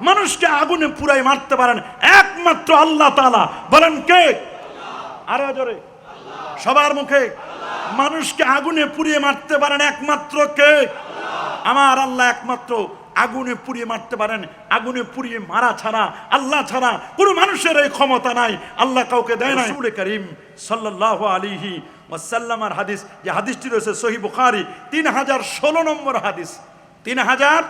মানুষকে আগুনে পুরাই মারতে পারেন। একমাত্র আল্লাহ তাআলা। বলেন কে? আরও জোরে। সবার মুখে। মানুষকে আগুনে পুড়িয়ে মারতে পারেন একমাত্র কে? আমার আল্লাহ একমাত্র। আগুনে পুড়িয়ে মারতে পারেন। আগুনে পুড়িয়ে মারা ছাড়া আল্লাহ ছাড়া কোনো মানুষের এই ক্ষমতা নাই। আল্লাহ কাউকে দেয় না রসুল করিম সাল্লাহ আলিহি ওয়াসাল্লামার হাদিস যে হাদিসটি রয়েছে সহি বুখারি তিন হাজার ষোলো নম্বর হাদিস। তিন হাজার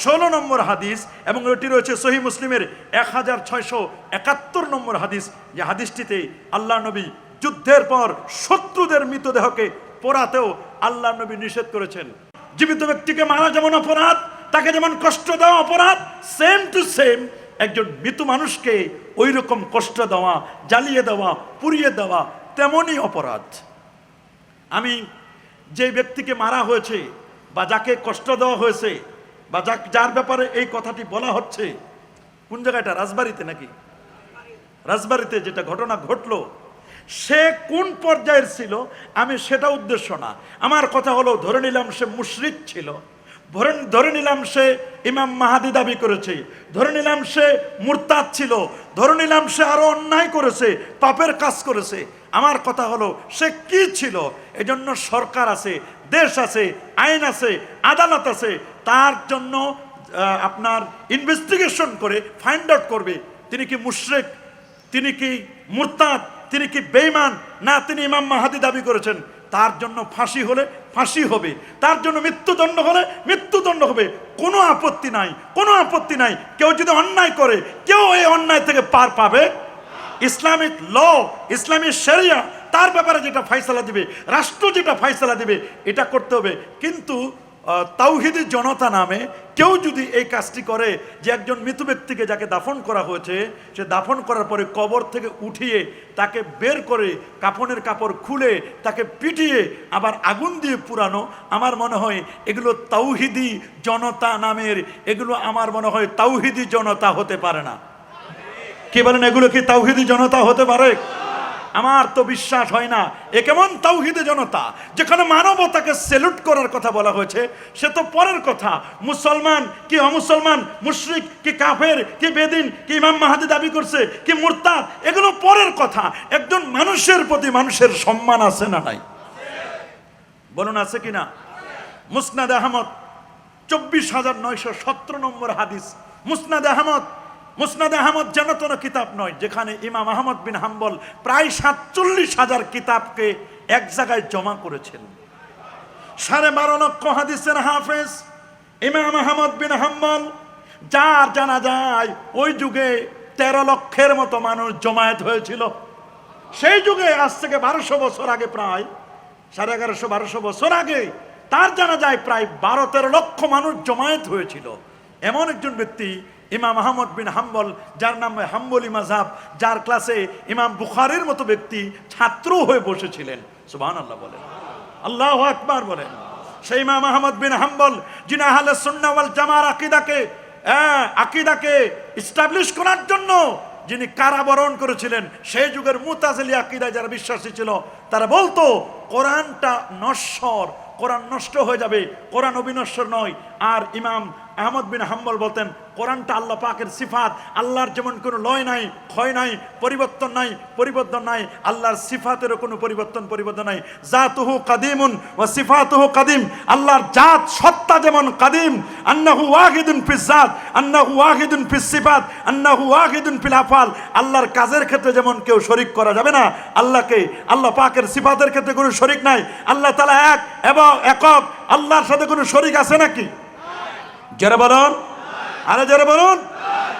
ষোলো নম্বর হাদিস এবং এটি রয়েছে সহি মুসলিমের এক হাজার ছয়শো একাত্তর নম্বর হাদিস। যে হাদিসটিতে আল্লাহ নবী যুদ্ধের পর শত্রুদের মৃতদেহকে পোড়াতেও আল্লাহ নবী নিষেধ করেছেন। জীবিত ব্যক্তিকে মারা যেমন অপরাধ, তাকে যেমন কষ্ট দেওয়া অপরাধ সেম টু সেম একজন মৃত মানুষকে ওই রকম কষ্ট দেওয়া, জ্বালিয়ে দেওয়া, পুড়িয়ে দেওয়া তেমনই অপরাধ। আমি যে ব্যক্তিকে মারা হয়েছে বা যাকে কষ্ট দেওয়া হয়েছে বা যার ব্যাপারে এই কথাটি বলা হচ্ছে, কোন জায়গাটা রাজবাড়িতে নাকি? রাজবাড়িতে যেটা ঘটনা ঘটলো, সে কোন পর্যায়ের ছিল? আমি সেটা উদ্দেশ্য না। আমার কথা হলো, ধরে নিলাম সে মুশরিক ছিল। ধরে ধরে নিলাম সে ইমাম মাহাদি দাবি করেছে। ধরে নিলাম সে মুরতাদ ছিল। ধরে নিলাম সে আরও অন্যায় করেছে, পাপের কাজ করেছে। আমার কথা হলো, সে কি ছিল? এজন্য সরকার আছে, দেশ আছে, আইন আছে, আদালত আছে তার জন্য আপনার ইনভেস্টিগেশন করে ফাইন্ড আউট করবে, তিনি কি মুশরিক, তিনি কি মুরতাদ, তিনি কি বেঈমান, না তিনি ইমাম মাহাদি দাবি করেছেন। তার জন্য ফাঁসি হলে ফাঁসি হবে, তার জন্য মৃত্যুদণ্ড হলে মৃত্যুদণ্ড হবে। কোনো আপত্তি নাই, কোনো আপত্তি নাই। কেউ যদি অন্যায় করে, কেউ এই অন্যায় থেকে পার পাবে ইসলামিক ল ইসলামিক শরিয়া, তার ব্যাপারে যেটা ফাইসলা দিবে, রাষ্ট্র যেটা ফাইসলা দিবে, এটা করতে হবে। কিন্তু তাওহিদি জনতা নামে কেউ যদি এই কাজটি করে যে একজন মৃত ব্যক্তিকে যাকে দাফন করা হয়েছে, সে দাফন করার পরে কবর থেকে উঠিয়ে তাকে বের করে কাপনের কাপড় খুলে তাকে পিটিয়ে আবার আগুন দিয়ে পুরানো, আমার মনে হয় এগুলো তাওহিদি জনতা নামের, এগুলো আমার মনে হয় তাওহিদি জনতা হতে পারে না। কি বলেন এগুলো কি তাওহিদি জনতা হতে পারে? আমার তো বিশ্বাস হয় না। এ কেমন তাওহিদে জনতা? যেখানে মানবতাকে সেলুট করার কথা বলা হয়েছে, সে তো পরের কথা। মুসলমান কি অমুসলমান? মুশরিক কি কাফের? কি বেদিন? কি ইমাম মাহাদি দাবি করছে? কি মুরতাদ? এগুলো পরের কথা। একজন মানুষের প্রতি মানুষের সম্মান আছে না নাই? বলুন, আছে কি না? মুসনাদ আহমদ, চব্বিশ হাজার নয়শো সতেরো নম্বর হাদিস। মুসনাদ আহমদ মুসনাদ আহমদ যেন কোনো কিতাব নয়, যেখানে ইমাম আহমদ বিন হাম্বল প্রায় সাতচল্লিশ হাজার কিতাবকে এক জায়গায় জমা করেছেন। সাড়ে বারো লক্ষ হাদিসের হাফেজ, ইমাম আহমদ বিন হাম্বল, যার জানা যায় ওই যুগে তেরো লক্ষের মতো মানুষ জমায়েত হয়েছিল। সেই যুগে, আজ থেকে বারোশো বছর আগে প্রায়, সাড়ে এগারোশো, বারোশো বছর আগে, তার জানা যায় প্রায় বারো তেরো লক্ষ মানুষ জমায়েত হয়েছিল। এমন একজন ব্যক্তি ইমাম আহমদ বিন হাম্বল যার নাম হাম্বলি মাঝাব যার ক্লাসে ইমাম বুখারের মতো ব্যক্তি ছাত্র হয়ে বসেছিলেন। সুবাহ আল্লাহ বলেন। আল্লাহ আকবার বলেন। সেই ইমাম আহমদ বিন হাম্বল যিনি আহলে সুন্নাহ ওয়াল জামার আকিদাকে হ্যাঁ, আকিদাকে ইস্টাবলিশ করার জন্য যিনি কারাবরণ করেছিলেন সেই যুগের মুতাজিলি আকিদায় যারা বিশ্বাসী ছিল তারা বলতো কোরআনটা নশ্বর কোরআন নষ্ট হয়ে যাবে কোরআন অবিনশ্বর নয়। আর ইমাম আহমদ বিন হাম্বল বলতেন, কোরআনটা আল্লাহ পাকের সিফাত। আল্লাহর যেমন কোনো লয় নাই, ক্ষয় নাই, পরিবর্তন নাই পরিবর্তন নাই, আল্লাহর সিফাতেরও কোনো পরিবর্তন পরিবর্তন নাই। জাতুহু কাদিমুন ও সিফাতুহু কাদিম। আল্লাহর জাত সত্তা যেমন কাদিম। আন্নাহু ওয়াহিদুন ফিস জাত। আন্নাহু ওয়াহিদুন ফিস সিফাত। আন্নাহু ওয়াহিদুন ফিল আফআল। আল্লাহর কাজের ক্ষেত্রে যেমন কেউ শরিক করা যাবে না, আল্লাহকে, আল্লাহ পাকের সিফাতের ক্ষেত্রে কোনো শরিক নাই। আল্লাহ তালা এক এবং একক। আল্লাহর সাথে কোনো শরিক আছে নাকি? যারা বলুন। আরে যারা বলুন।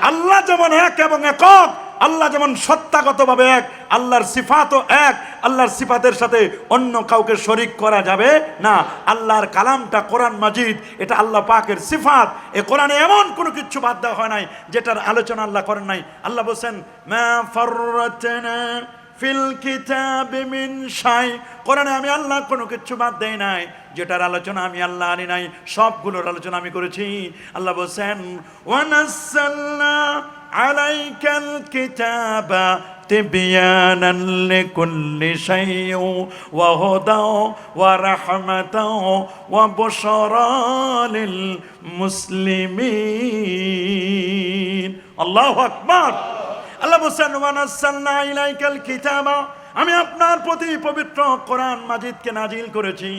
আল্লাহ যেমন এক এবং একক, আল্লাহ যেমন সত্তাগতভাবে এক, আল্লাহর সিফাতও এক, আল্লাহর সিফাতের সাথে অন্য কাউকে শরিক করা যাবে না। আল্লাহর কালামটা কোরআন মাজিদ, এটা আল্লাহ পাকের সিফাত। এ কোরআনে এমন কোনো কিছু বাদ দেওয়া হয় নাই, যেটার আলোচনা আল্লাহ করেন নাই। আল্লাহ বলছেন, মা ফিল কিতাবি মিন শাই কোরআনে আমি আল্লাহ কোনো কিছু বাদ দেই নাই যেটার আলোচনা আমি আল্লাহ আনি নাই সবগুলোর আলোচনা আমি করেছি আল্লাহ বলছেন ওয়ানাসাল্লা আলাইকাল কিতাবা تبيانا لكل شيء وهدى ورحمة وبشرى للمسلمين الله أكبر আল্লাহ বলছেন ওয়ানাসাল্লা ইলাইকাল কিতাবা। আমি আপনার প্রতি পবিত্র কোরআন মাজিদকে নাজিল করেছি।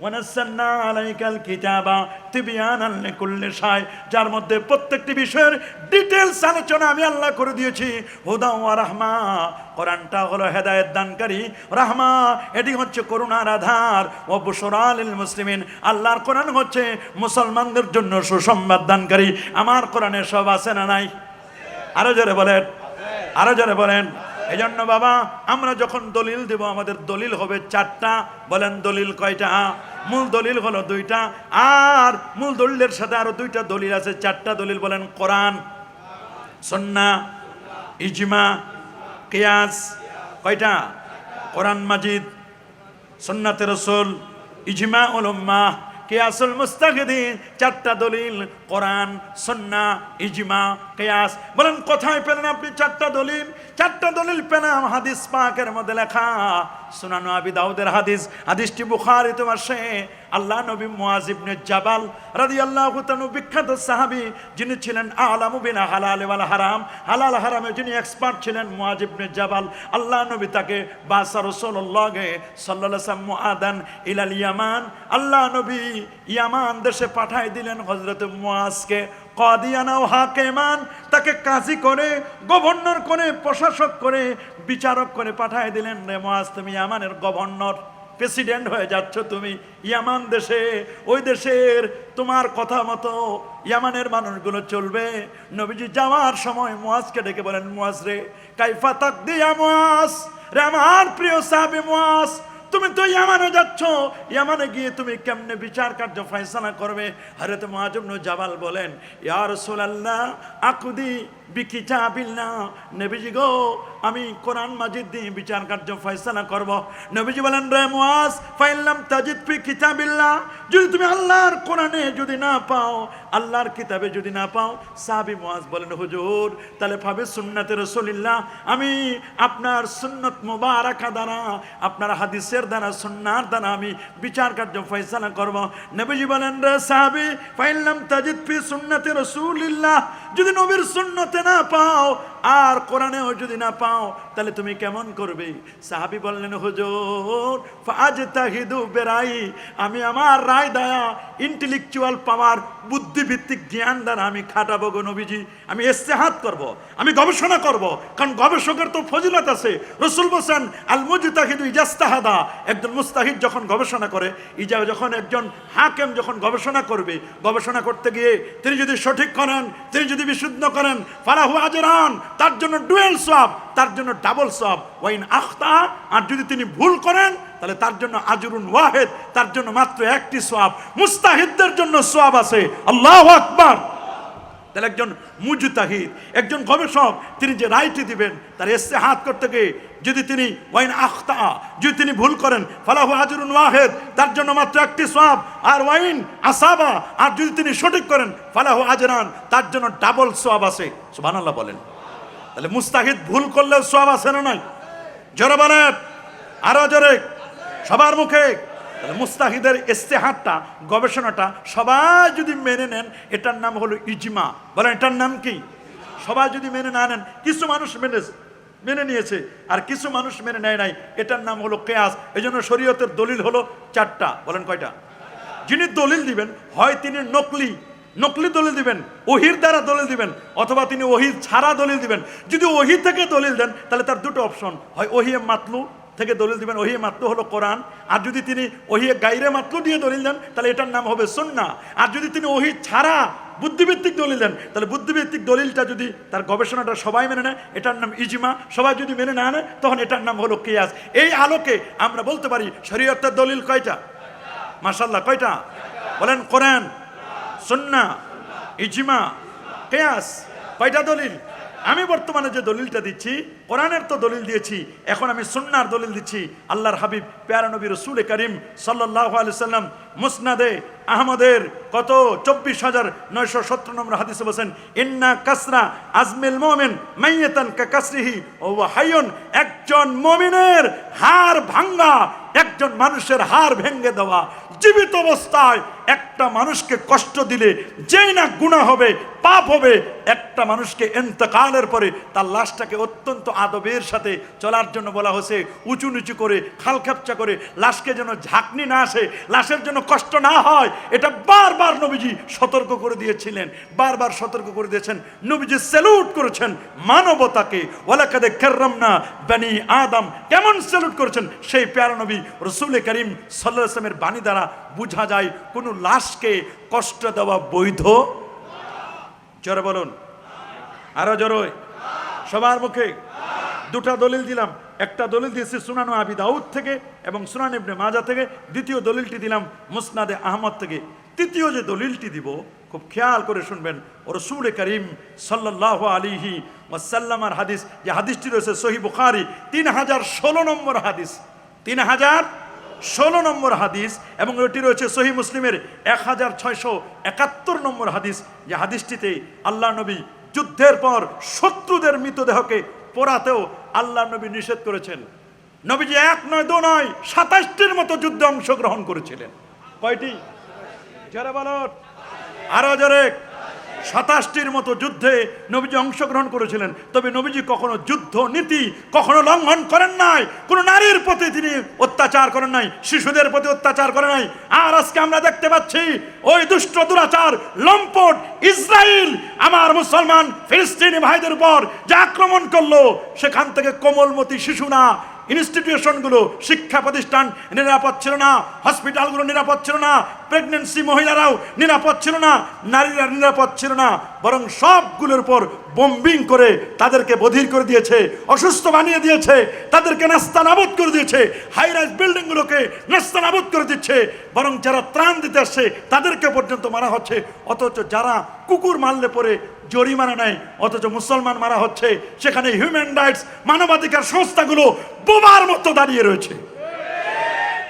ওয়ানাসাল্লা আলাইকাল কিতাবা তিবিয়ানান লিকুল্লি শাই। যার মধ্যে প্রত্যেকটি বিষয়ের ডিটেলস আলোচনা আমি আল্লাহ করে দিয়েছি। হুদা ওয়া রাহমা। কোরআনটা হলো হেদায়েত দানকারী। রাহমা, এটি হচ্ছে করুণার আধার। ও বুশরালিল মুসলিমিন। আল্লাহর কোরআন হচ্ছে মুসলমানদের জন্য সুসংবাদ দানকারী। আমার কোরআনে সব আছে না নাই? আরও জোরে বলেন। আরও জোরে বলেন। এই জন্য বাবা, আমরা যখন দলিল দেব, আমাদের দলিল হবে চারটা। বলেন দলিল কয়টা? মূল দলিল হলো দুইটা। আর মূল দলিলের সাথে আরও দুইটা দলিল আছে। চারটা দলিল বলেন কোরআন, সন্না, ইজমা, কিয়াস। কয়টা? কোরআন মাজিদ, সন্নাতে রসুল, ইজমা উলম্মা কেয়াসুল মুস্তাহিদিন চারটা দলিল কোরআন, সন্না, ইজমা, কেয়াস। বলেন, কোথায় পেলেন আপনি চারটা দলিল? চারটা দলিল পেলাম হাদিস পাকের মধ্যে লেখা। সুনানু আবি দাউদের হাদিস। হাদিসটি বুখারি, তোমার সে আল্লাহ নবী মুয়াজ ইবনে জাবাল রাদিয়াল্লাহু তাআলা বিখ্যাত সাহাবী, যিনি ছিলেন আলামু বিনা হালাল ওয়াল হারাম। হালাল হারামে যিনি এক্সপার্ট ছিলেন মুয়াজ ইবনে জাবাল, আল্লাহ নবী তাকে বাসা আলাইহি ওয়াসাল্লাম মুআদান ইলাল ইয়ামান, আল্লাহ নবী ইয়ামান দেশে পাঠায় দিলেন হযরত মুয়াজকে কাদিয়ানা ও হাকেমান তাকে কাজী করে, গভর্নর করে, প্রশাসক করে, বিচারক করে পাঠায় দিলেন রে মুয়াজ, তুমি ইয়ামানের গভর্নর, প্রেসিডেন্ট হয়ে যাচ্ছ তুমি ইয়ামান দেশে। ওই দেশের তোমার কথা মতো ইয়ামানের মানুষগুলো চলবে। নবীজি যাওয়ার সময় মুয়াজকে ডেকে বলেন, মুয়াজ রে, কাইফা তাক দিয়া রে আমার প্রিয় সাহাবী মুয়াজ তুমি তো ইয়ামানে যাচ্ছ। ইয়ামানে গিয়ে তুমি কেমনে বিচার কার্য ফয়সালা করবে? হরেত মহাজম জাবাল বলেন ইয়ার সোলাল্লা আকুদি বিকি চা বিল না নেবিজি গো আমি কোরআন মাজিদ দিয়ে বিচার কার্য ফয়সালা করব। নবীজি বলেন, রে মুয়াজ ফাইল্লাম তাজিদ ফি যদি তুমি আল্লাহর কোরআনে যদি না পাও, আল্লাহর কিতাবে যদি না পাও, সাহাবী মুয়াজ বলেন, হুজুর, তাহলে ভাবে সুন্নাতে রাসূলুল্লাহ। আমি আপনার সুন্নত মুবারাকা দ্বারা, আপনার হাদিসের দ্বারা সুন্নার দ্বারা আমি বিচার কার্য ফয়সালা করব। নবীজি বলেন, রে সাহাবী ফাইল্লাম তাজিদ ফি সুন্নাতে রাসূলুল্লাহ। যদি নবীর সুন্নতে না পাও, আর কোরআনেও যদি না পাও, তাহলে তুমি কেমন করবে? সাহাবি বললেন, হুজুর ফাজ তাহিদু বেরাই, আমি আমার রায় দয়া ইন্টেলেকচুয়াল পাওয়ার বুদ্ধিভিত্তিক জ্ঞান দ্বারা আমি খাটাবো গো নবীজি। আমি ইস্তেহাত করব, আমি গবেষণা করব, কারণ গবেষকের তো ফজিলত আছে। রসুল বসেন আল মুজতাহিদু ইজাস্তাহাদা। একজন মুস্তাহিদ যখন গবেষণা করে, ইজা যখন একজন হাকেম যখন গবেষণা করবে, গবেষণা করতে গিয়ে তিনি যদি সঠিক করেন, তিনি যদি বিশুদ্ধ করেন, ফালাহু আজরান, তার জন্য ডুয়েল সব, তার জন্য ডাবল সব। ওয়াইন আখতা, আর যদি তিনি ভুল করেন, তাহলে তার জন্য আজরুন ওয়াহেদ, তার জন্য মাত্র একটি সোয়াব মুস্তাহিদদের জন্য সোয়াব আছে। আল্লাহ আকবার। তাহলে একজন মুজতাহিদ, একজন গবেষক, তিনি যে রায়টি দিবেন, তার এসে হাত করতে গিয়ে যদি তিনি ওয়াইন আখতা, যদি তিনি ভুল করেন, ফালাহু আজরুন ওয়াহেদ, তার জন্য মাত্র একটি সোয়াব আর ওয়াইন আসাবা, আর যদি তিনি সঠিক করেন, ফালাহু আজরান, তার জন্য ডাবল সোয়াব আছে। সুবহানাল্লাহ বলেন। তাহলে মুস্তাহিদ ভুল করলেও সোয়াব আছে না নাই? জোরে বলেন। আরও জোরে। সবার মুখে। তাহলে মুস্তাহিদের ইস্তেহারটা, গবেষণাটা সবাই যদি মেনে নেন, এটার নাম হলো ইজমা। বলেন, এটার নাম কি? সবাই যদি মেনে না নেন, কিছু মানুষ মেনে মেনে নিয়েছে, আর কিছু মানুষ মেনে নেয় নাই, এটার নাম হলো কেয়াস। এই জন্য শরীয়তের দলিল হলো চারটা। বলেন, কয়টা? যিনি দলিল দিবেন, হয় তিনি নকলি। নকলি দলিল দিবেন, ওহির দ্বারা দলিল দিবেন, অথবা তিনি ওহির ছাড়া দলিল দিবেন। যদি ওহি থেকে দলিল দেন, তাহলে তার দুটো অপশন, হয় ওহিয়ে মাতলু থেকে দলিল দিবেন, ওহিয়ে মাতলু হলো কোরআন। আর যদি তিনি ওহিয়ে গাইরে মাতলু দিয়ে দলিল দেন, তাহলে এটার নাম হবে সুন্না। আর যদি তিনি ওহি ছাড়া বুদ্ধিভিত্তিক দলিল দেন, তাহলে বুদ্ধিভিত্তিক দলিলটা যদি তার গবেষণাটা সবাই মেনে নেয়, এটার নাম ইজমা। সবাই যদি মেনে না নেয়, তখন এটার নাম হলো কিয়াস। এই আলোকে আমরা বলতে পারি, শরীয়তের দলিল কয়টা? মাসাল্লাহ কয়টা? বলেন কোরআন, সুন্না, ইজমা, কেয়াস। কয়টা দলিল? আমি বর্তমানে যে দলিলটা দিচ্ছি, কোরআনের তো দলিল দিয়েছি, এখন আমি সুন্নার দলিল দিচ্ছি। আল্লাহর হাবিব প্যারানবী রসুল করিম সাল্লাহ সাল্লাম মুসনাদে আহমদের কত? চব্বিশ হাজার নয়শো সত্তর নম্বর হাদিসে বলছেন, ইন্না কাসরা আজমিল মোমেন মাইয়েতান কা কাসরিহি ও হাইয়ন। একজন মমিনের হাড় ভাঙ্গা, একজন মানুষের হাড় ভেঙে দেওয়া, জীবিত অবস্থায় একটা মানুষকে কষ্ট দিলে যেই না গুণা হবে, পাপ হবে, একটা মানুষকে এন্তকালের পরে তার লাশটাকে অত্যন্ত আদবের সাথে চলার জন্য বলা হয়েছে, উঁচু নিচু করে খালখাপচা করে, লাশকে যেন ঝাঁকনি না আসে, লাশের জন্য কষ্ট না হয়, এটা বারবার নবীজি সতর্ক করে দিয়েছিলেন। বারবার সতর্ক করে দিয়েছেন। নবীজি স্যালুট করেছেন মানবতাকে। ওলাকাদে কেরম না বানি আদম। কেমন স্যালুট করেছেন? সেই প্যারা নবী রসুল করিম সাল্লাহ আসলামের বাণী দ্বারা বোঝা যায়, কোনো লাশকে কষ্ট দেওয়া বৈধ? জোরে বলুন। আরও জোরে। সবার মুখে। দুটা দলিল দিলাম। একটা দলিল দিয়েছি সুনানো আবি দাউদ থেকে এবং সুনান ইবনে মাজা থেকে। দ্বিতীয় দলিলটি দিলাম মুসনাদে আহমদ থেকে। তৃতীয় যে দলিলটি দিব, খুব খেয়াল করে শুনবেন। রসুল করিম সাল্লাহ আলিহি ওয়াসাল্লামার হাদিস, যে হাদিসটি রয়েছে সহি বুখারি তিন হাজার ষোলো নম্বর হাদিস। তিন হাজার ষোলো নম্বর হাদিস এবং ওটি রয়েছে সহি মুসলিমের এক হাজার ছয়শো একাত্তর নম্বর হাদিস। যে হাদিসটিতে আল্লাহ নবী যুদ্ধের পর শত্রুদের মৃতদেহকে পোড়াতেও আল্লাহ নবী নিষেধ করেছেন। নবীজি এক নয়, দু নয়, সাতাশটির মতো যুদ্ধে অংশগ্রহণ করেছিলেন। কয়টি? যারা বলো আরও জোরে। সাতাশটির মতো যুদ্ধে নবীজি অংশগ্রহণ করেছিলেন। তবে নবীজি কখনো যুদ্ধ নীতি কখনো লঙ্ঘন করেন নাই। কোনো নারীর প্রতি তিনি অত্যাচার করেন নাই, শিশুদের প্রতি অত্যাচার করেন নাই। আর আজকে আমরা দেখতে পাচ্ছি, ওই দুষ্ট দুরাচার লম্পট ইসরায়েল আমার মুসলমান ফিলিস্তিনি ভাইদের উপর যে আক্রমণ করল, সেখান থেকে কোমলমতি শিশু না ইনস্টিটিউশনগুলো, শিক্ষা প্রতিষ্ঠান নিরাপদ ছিল না, হসপিটালগুলো নিরাপদ ছিল না প্রেগনেন্সি মহিলারাও নিরাপদ ছিল না, নারীরা নিরাপদ ছিল না, বরং সবগুলোর উপর বম্বিং করে তাদেরকে বধির করে দিয়েছে, অসুস্থ বানিয়ে দিয়েছে, তাদেরকে নাস্তা নাবদ করে দিয়েছে হাই রাইজ বিল্ডিংগুলোকে নাস্তা নাবদ করে দিচ্ছে, বরং যারা ত্রাণ দিতে আসছে, তাদেরকে পর্যন্ত মারা হচ্ছে, অথচ যারা কুকুর মারলে পরে জরিমানা নেয়, অথচ মুসলমান মারা হচ্ছে। সেখানে হিউম্যান রাইটস মানবাধিকার সংস্থাগুলো বোমার মতো দাঁড়িয়ে রয়েছে।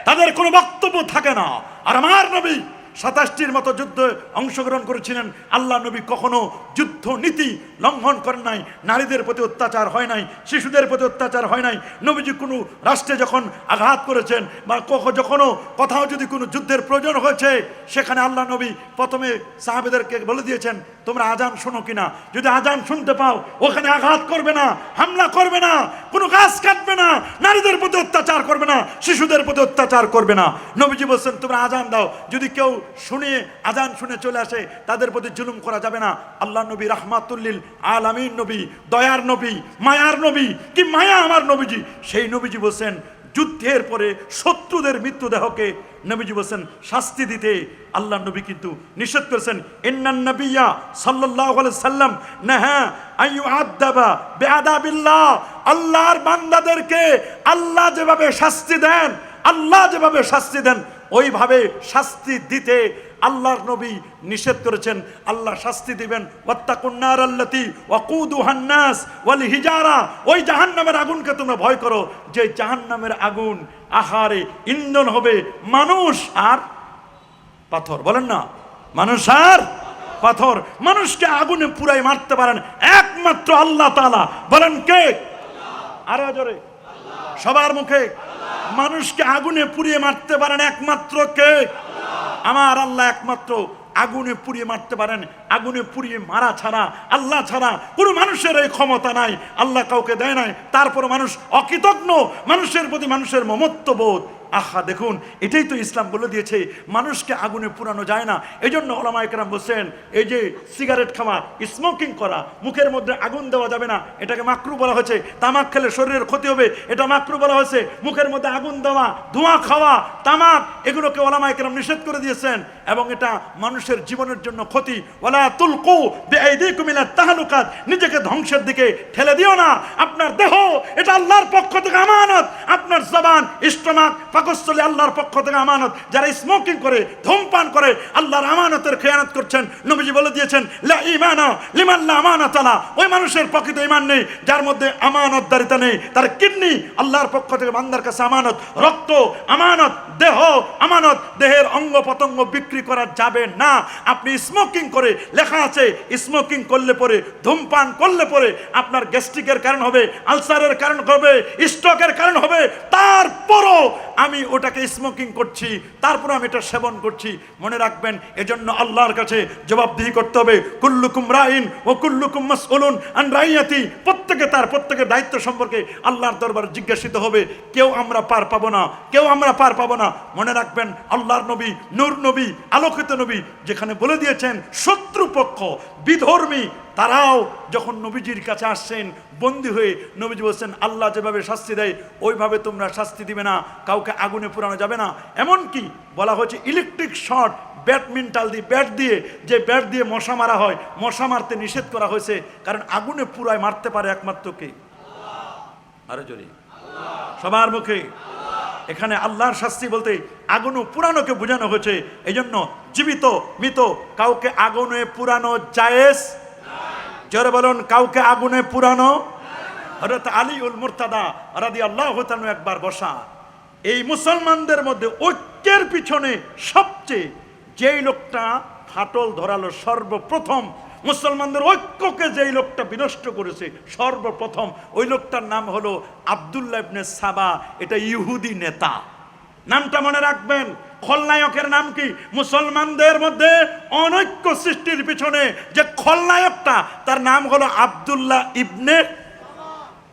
তাদের কোনো বক্তব্য থাকে না। আর আমার নবী সাতাশটির মতো যুদ্ধে অংশগ্রহণ করেছিলেন। আল্লাহ নবী কখনো যুদ্ধ নীতি লঙ্ঘন করেন নাই। নারীদের প্রতি অত্যাচার হয় নাই, শিশুদের প্রতি অত্যাচার হয় নাই। নবীজি কোনো রাষ্ট্রে যখন আঘাত করেছেন বা কখ- যখনও কোথাও যদি কোনো যুদ্ধের প্রয়োজন হয়েছে, সেখানে আল্লাহ নবী প্রথমে সাহাবেদেরকে বলে দিয়েছেন তোমরা আজান শোনো কিনা? যদি আজান শুনতে পাও, ওখানে আঘাত করবে না, হামলা করবে না, কোনো গাছ কাটবে না, নারীদের প্রতি অত্যাচার করবে না, শিশুদের প্রতি অত্যাচার করবে না। নবীজি বলছেন, তোমরা আজান দাও। যদি কেউ শুনে আজান শুনে চলে আসে, তাদের প্রতি জুলুম করা যাবে না। আল্লাহ নবী রাহমাতুল্লিল আলামিন নবী, দয়ার নবী, মায়ার নবী, কি মায়া আমার নবীজি? সেই নবীজি বলছেন যুদ্ধের পরে শত্রুদের মৃত্যুদেহকে নবীজি বলছেন, শাস্তি দিতে আল্লাহ নবী কিন্তু নিষেধ করেছেন। ইন্নান নবিয়া সাল্লাহ সাল্লাম নাহা আইয়ু আদাবা বেআদাবিল্লাহ আল্লাহর বান্দাদেরকে আল্লাহ যেভাবে শাস্তি দেন, আল্লাহ যেভাবে শাস্তি দেন, ওইভাবে শাস্তি দিতে আল্লাহর নবী নিষেধ করেছেন, আল্লাহ শাস্তি দিবেন ওয়াত্তাকুন্নার আল্লাতি ওয়াকুদুহান নাস ওয়াল হিজারা ওই জাহান্নামের আগুনকে তোমরা ভয় করো, যে জাহান্নামের আগুন আহারে ইন্ধন হবে, মানুষ আর পাথর, বলেন না, মানুষ আর পাথর, মানুষকে আগুনে পুরাই মারতে পারেন, একমাত্র আল্লাহ তালা বলেন কে? আরও জোরে, সবার মুখে, মানুষকে আগুনে পুড়িয়ে মারতে পারেন একমাত্র কে? আমার আল্লাহ একমাত্র আগুনে পুড়িয়ে মারতে পারেন, আগুনে পুড়িয়ে মারা ছাড়া, আল্লাহ ছাড়া কোনো মানুষের এই ক্ষমতা নাই, আল্লাহ কাউকে দেয় নাই তারপর মানুষ অকৃতজ্ঞ, মানুষের প্রতি মানুষের মমত্ববোধ। আহা, দেখুন, এটাই তো ইসলাম বলে দিয়েছে, মানুষকে আগুনে পুরানো যায় না। এই জন্য ওলামা একরাম বলছেন, এই যে সিগারেট খাওয়া স্মোকিং করা, মুখের মধ্যে আগুন দেওয়া যাবে না, এটাকে মাকরু বলা হয়েছে। তামাক খেলে শরীরের ক্ষতি হবে, এটা মাকরু বলা হয়েছে। মুখের মধ্যে আগুন দেওয়া, ধোঁয়া খাওয়া, তামাক, এগুলোকে ওলামা একরাম নিষেধ করে দিয়েছেন, এবং এটা মানুষের জীবনের জন্য ক্ষতি। ওলা তুলকু ইলা তাহলুকাত, নিজেকে ধ্বংসের দিকে ঠেলে দিও না। আপনার দেহ, এটা আল্লাহর পক্ষ থেকে আমানত। আপনার জবান, স্টমাক পাকস্থলী আল্লাহর পক্ষ থেকে আমানত। যারা স্মোকিং করে, ধূমপান করে, আল্লাহর আমানতের খেয়ানত করছেন, নবীজি বলে দিয়েছেন ইমানা লিমাল্লা আমানত আলা ওই মানুষের প্রকৃত ইমান নেই, যার মধ্যে আমানতদারিতা নেই। তার কিডনি আল্লাহর পক্ষ থেকে বান্দার কাছে আমানত। রক্ত, আমানত, দেহ, আমানত, দেহের অঙ্গ পতঙ্গ বিক্রি করা যাবে না। আপনি স্মোকিং করে, লেখা আছে স্মোকিং করলে পরে, ধূমপান করলে পরে আপনার গ্যাস্ট্রিকের কারণ হবে আলসারের কারণ হবে স্ট্রোকের কারণ হবে। তারপরও আমি ওটাকে স্মোকিং করছি তারপর আমি এটা সেবন করছি। মনে রাখবেন, এজন্য আল্লাহর কাছে জবাবদিহি করতে হবে, কুল্লুকুম রাইন ও কুল্লুকুম মাসউলুন আন রাইয়াতি। প্রত্যেকে তার প্রত্যেকের দায়িত্ব সম্পর্কে আল্লাহর দরবারে জিজ্ঞাসিত হবে, কেউ আমরা পার পাবো না? কেউ আমরা পার পাবো না? মনে রাখবেন, আল্লাহর নবী নূর নবী, আলোকিত নবী, যেখানে বলে দিয়েছেন, শত্রুপক্ষ, বিধর্মী, তারাও যখন নবীজির কাছে আসছেন বন্দী হয়ে নবীজি বলছেন, আল্লাহ যেভাবে শাস্তি দেয়, ওইভাবে তোমরা শাস্তি দিবে না, কাউকে আগুনে পুরানো যাবে না। এমনকি বলা হয়েছে, ইলেকট্রিক শট, ব্যাডমিন্টাল দিয়ে, ব্যাট দিয়ে, যে ব্যাট দিয়ে মশা মারা হয়, মশা মারতে নিষেধ করা হয়েছে, কারণ আগুনে পুরায় মারতে পারে একমাত্র কে? আরও জোরে। সবার মুখে। এখানে আল্লাহর শাস্তি বলতে আগুন ও পুরানোকে বোঝানো হয়েছে এই জন্য জীবিত, মৃত, কাউকে আগুনে পুরানো জায়েজ জোরে বলুন, কাউকে আগুনে পুরানো? হরত আলী উল মুরতাদা রাদি আল্লাহ একবার বসা। এই মুসলমানদের মধ্যে ঐক্যের পিছনে সবচেয়ে যেই লোকটা ফাটল ধরালো সর্বপ্রথম, মুসলমানদের ঐক্যকে যেই লোকটা বিনষ্ট করেছে সর্বপ্রথম, ওই লোকটার নাম হলো আবদুল্লাহ ইবনে সাবা, এটা ইহুদি নেতা। নামটা মনে রাখবেন খলনায়কের নাম কি? মুসলমানদের মধ্যে অনৈক্য সৃষ্টির পিছনে যে খলনায়কটা, তার নাম হলো আবদুল্লাহ ইবনে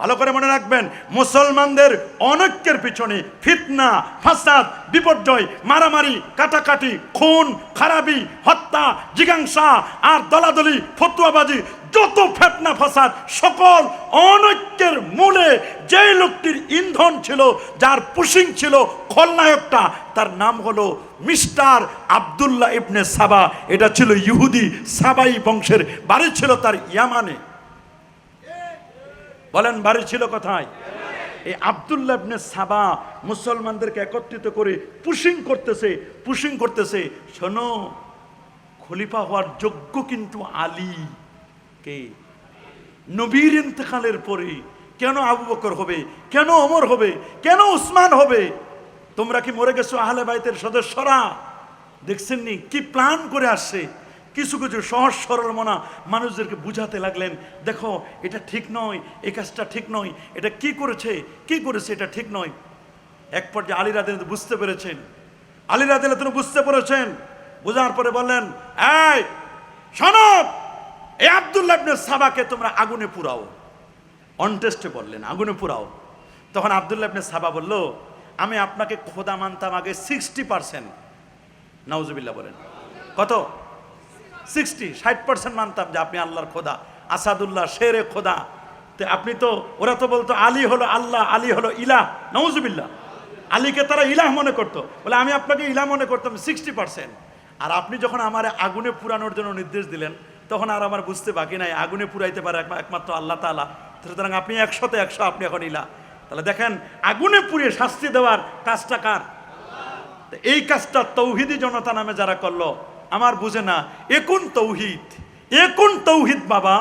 ভালো করে মনে রাখবেন, মুসলমানদের অনৈক্যের পিছনে ফিতনা, ফাসাদ, বিপর্যয়, মারামারি, কাটাকাটি, খুন, খারাপি, হত্যা, জিজ্ঞাসা, আর দলাদলি, ফতুয়াবাজি যত ফেতনা ফাসাদ, সকল অনৈক্যের মূলে যে লোকটির ইন্ধন ছিল, যার পুশিং ছিল খলনায়কটা, তার নাম হলো মিস্টার আবদুল্লাহ ইবনে সাবা। এটা ছিল ইহুদি সাবাই বংশের, বাড়ি ছিল তার ইয়ামানে। বলেন, বাড়ি ছিল কোথায়? এই আবদুল্লাহ ইবনে সাবা মুসলমানদেরকে একত্রিত করে পুশিং করতেছে পুশিং করতেছে। শোনো, খলিফা হওয়ার যোগ্য কিন্তু আলী। কে নবীর ইন্তেকালের পরে কেন আবু বকর হবে? কেন অমর হবে? কেন উসমান হবে? তোমরা কি মরে গেছো আহলে বাইতের সদস্যরা? দেখছেননি? কি প্ল্যান করে আসছে? কিছু কিছু সহজ সরল মনা মানুষদেরকে বুঝাতে লাগলেন, দেখো, এটা ঠিক নয়, এই কাজটা ঠিক নয়, এটা কি করেছে? কি করেছে এটা ঠিক নয়? এক পর্যায়ে আলী রাদিন বুঝতে পেরেছেন। আলী রাদিন বুঝতে পেরেছেন। বোঝার পরে বললেন, এই সনব এই আবদুল্লাহ ইবনে সাবাকে তোমরা আগুনে পুরাও। অনটেস্টে বললেন, আগুনে পুরাও। তখন আবদুল্লাহ ইবনে সাবা বলল, আমি আপনাকে খোদা মানতাম আগে সিক্সটি পার্সেন্ট নাউজুবিল্লাহ বলেন, কত? সিক্সটি ষাট পার্সেন্ট মানতাম যে আপনি আল্লাহর খোদা, আসাদুল্লাহ, শেরে খোদা। তো আপনি তো, ওরা তো বলতো, আলী হলো আল্লাহ, আলী হলো ইলাহ। নওজুবিল্লাহ আলীকে তারা ইলাহ মনে করতো। বলে, আমি আপনাকে ইলাহ মনে করতাম সিক্সটি পার্সেন্ট আর আপনি যখন আমার আগুনে পুরানোর জন্য নির্দেশ দিলেন তখন আর আমার বুঝতে বাকি নাই, আগুনে পুরাইতে পারে একমাত্র আল্লাহ তালা সুতরাং আপনি একশোতে একশো আপনি এখন ইলা। তাহলে দেখেন, আগুনে পুড়িয়ে শাস্তি দেওয়ার কাজটা কার? এই কাজটা তৌহিদি জনতা নামে যারা করল, আমার বুঝে না এখন তৌহিদ? এখন তৌহিদ বাবা?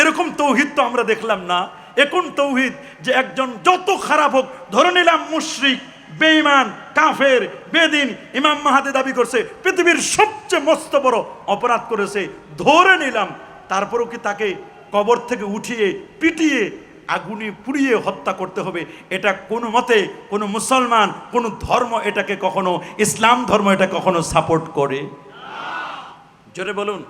এরকম তৌহিদ তো আমরা দেখলাম না। এখন তৌহিদ যে একজন যত খারাপ হোক, ধরে নিলাম মুশরিক বেঈমান, কাফের, বেদিন ইমাম মাহাদি দাবি করছে, পৃথিবীর সবচেয়ে মস্ত বড় অপরাধ করেছে, ধরে নিলাম। তারপরেও কি তাকে কবর থেকে উঠিয়ে, পিটিয়ে, আগুনে পুড়িয়ে হত্যা করতে হবে? এটা কোনো মতে কোনো মুসলমান, কোনো ধর্ম এটাকে কখনো, ইসলাম ধর্ম এটা কখনো সাপোর্ট করে? জোরে বলুন।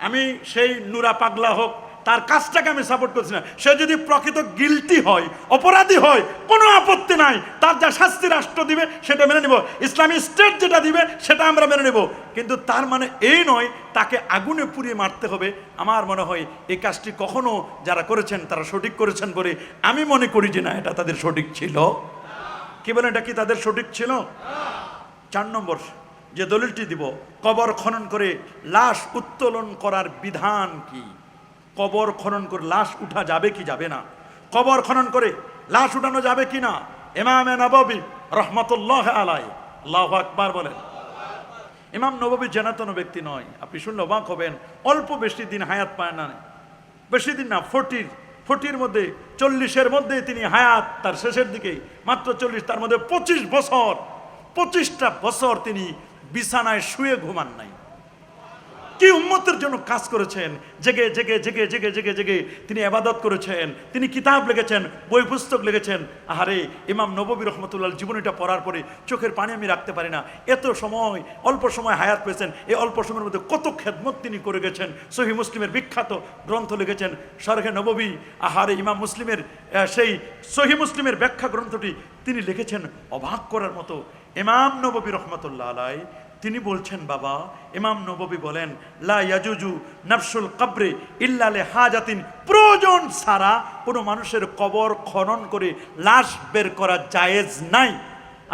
আমি সেই নুরা পাগলা হোক তার কাজটাকে আমি সাপোর্ট করছি না। সে যদি প্রকৃত গিলটি হয়, অপরাধী হয়, কোনো আপত্তি নাই, তার যা শাস্তি রাষ্ট্র দিবে, সেটা মেনে নেব। ইসলামী স্টেট যেটা দিবে, সেটা আমরা মেনে নেব। কিন্তু তার মানে এই নয়, তাকে আগুনে পুড়িয়ে মারতে হবে। আমার মনে হয় এই কাজটি কখনো যারা করেছেন, তারা সঠিক করেছেন বলে আমি মনে করি যে না, এটা তাদের সঠিক ছিল। কি বলেন, এটা কি তাদের সঠিক ছিল? চার নম্বর, যে দলিলটি দিব, কবর খনন করে লাশ উত্তোলন করার বিধান কি? কবর খনন করে লাশ উঠা যাবে কি যাবে না? কবর খনন করে লাশ উঠানো যাবে কি না? এমামে নববী রহমতুল্লাহ আলাই আল্লাহ আকবার বলেন। ইমাম নববী জেনাতন ব্যক্তি নয়। আপনি শুনলে অবাক হবেন। অল্প বেশি দিন হায়াত পায় না। বেশি দিন না, ফোরটির ফোরটির মধ্যে, চল্লিশের মধ্যে তিনি হায়াত তার শেষের দিকে, মাত্র চল্লিশ, তার মধ্যে পঁচিশ বছর, পঁচিশটা বছর তিনি বিছানায় শুয়ে ঘুমান নাই। কি উম্মতের জন্য কাজ করেছেন? জেগে জেগে জেগে জেগে জেগে জেগে তিনি আবাদত করেছেন, তিনি কিতাব লিখেছেন, বই পুস্তক লিখেছেন। আহারে, ইমাম নববী রহমতুল্লাহ জীবনীটা পড়ার পরে চোখের পানি আমি রাখতে পারি না। এত সময়, অল্প সময় হায়াত পেয়েছেন। এই অল্প সময়ের মধ্যে কত খেদমত তিনি করে গেছেন। সহি মুসলিমের বিখ্যাত গ্রন্থ লিখেছেন সরহে নববী। আহারে, ইমাম মুসলিমের সেই সহি মুসলিমের ব্যাখ্যা গ্রন্থটি তিনি লিখেছেন অবাক করার মতো। ইমাম নববী রহমতুল্লাহ আলাই তিনি বলছেন, বাবা, ইমাম নববী বলেন, লা ইয়াজুজু নাফসুল কবরে ইল্লালে হাজাতিন, প্রয়োজন ছাড়া কোনো মানুষের কবর খনন করে লাশ বের করা জায়েজ নাই।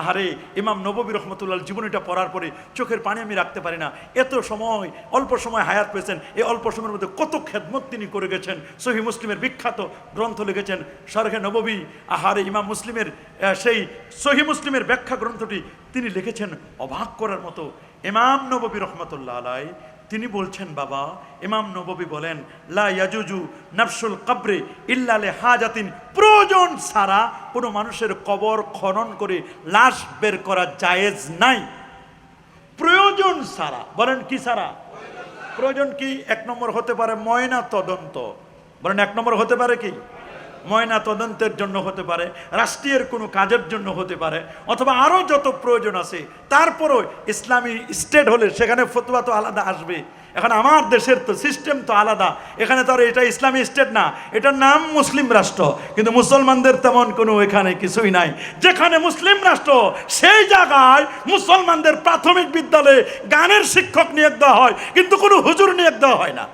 আহারে, ইমাম নববী রহমতুল্লাহ জীবনীটা পড়ার পরে চোখের পানি আমি রাখতে পারি না। এত সময়, অল্প সময় হায়াত পেয়েছেন। এই অল্প সময়ের মধ্যে কত খেদমত তিনি করে গেছেন। সহি মুসলিমের বিখ্যাত গ্রন্থ লিখেছেন সরহে নববী। আহারে, ইমাম মুসলিমের সেই সহি মুসলিমের ব্যাখ্যা গ্রন্থটি তিনি লিখেছেন অবাক করার মতো। ইমাম নববী রহমতুল্লাহ আলাই তিনি বলছেন, বাবা, ইমাম নববী বলেন, লা ইয়াজুজু নাফসুল কবরে ইল্লালে হাজাতিন প্রয়োজন ছাড়া কোনো মানুষের কবর খনন করে লাশ বের করা জায়েজ নাই। প্রয়োজন ছাড়া। বলেন, কি ছাড়া? প্রয়োজন কি? এক নম্বর হতে পারে ময়না তদন্ত। বলেন, এক নম্বর হতে পারে কি? ময়না তদন্তের জন্য হতে পারে রাষ্ট্রীয় কোনো কাজের জন্য হতে পারে, অথবা আরও যত প্রয়োজন আছে, তারপরও ইসলামী স্টেট হলে সেখানে ফতুয়া তো আলাদা আসবে। এখন আমার দেশের তো সিস্টেম তো আলাদা। এখানে তো আর এটা ইসলামী স্টেট না, এটার নাম মুসলিম রাষ্ট্র। কিন্তু মুসলমানদের তেমন কোনো এখানে কিছুই নাই। যেখানে মুসলিম রাষ্ট্র, সেই জায়গায় মুসলমানদের প্রাথমিক বিদ্যালয়ে গানের শিক্ষক নিয়োগ দেওয়া হয়, কিন্তু কোনো হুজুর নিয়োগ দেওয়া হয় না।